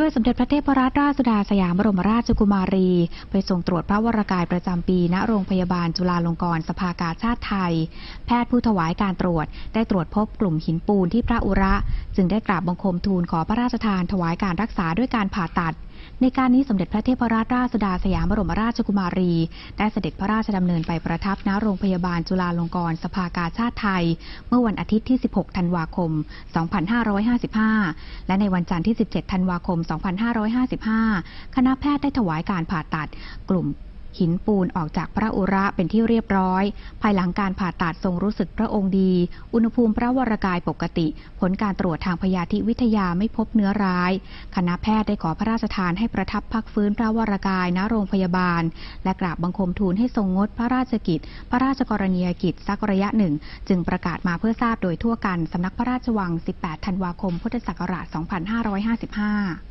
ด้วยสมเด็จพระเทพรัตนราชสุดาสยามบรมราชกุมารี ไปทรงตรวจพระวรากายประจำปี ณโรงพยาบาลจุฬาลงกรณ์สภากาชาติไทย แพทย์ผู้ถวายการตรวจ ได้ตรวจพบกลุ่มหินปูนที่พระอุระ จึงได้กราบบังคมทูลขอพระราชทานถวายการรักษาด้วยการผ่าตัด ในการนี้สมเด็จพระเทพรัตนราชสุดาสยามบรมราชกุมารี ได้เสด็จพระราชดำเนินไปประทับณโรงพยาบาลจุฬาลงกรณ์สภากาชาติไทย เมื่อวันอาทิตย์ที่ 16 ธันวาคม 2555 และในวันจันทร์ที่ 17 ธันวาคม 2555 คณะแพทย์ได้ถวายการผ่าตัดกลุ่ม หินปูนออกจากพระอุระเป็นที่เรียบร้อย ภายหลังการผ่าตัดทรงรู้สึกพระองค์ดี อุณหภูมิพระวรกายปกติ ผลการตรวจทางพยาธิวิทยาไม่พบเนื้อร้าย คณะแพทย์ได้ขอพระราชทานให้ประทับพักฟื้นพระวรกายณโรงพยาบาล และกราบบังคมทูลให้ทรงงดพระราชกิจ พระราชกรณียกิจสักระยะหนึ่ง จึงประกาศมาเพื่อทราบโดยทั่วกันสำนักพระราชวัง 18 ธันวาคม พุทธศักราช 2555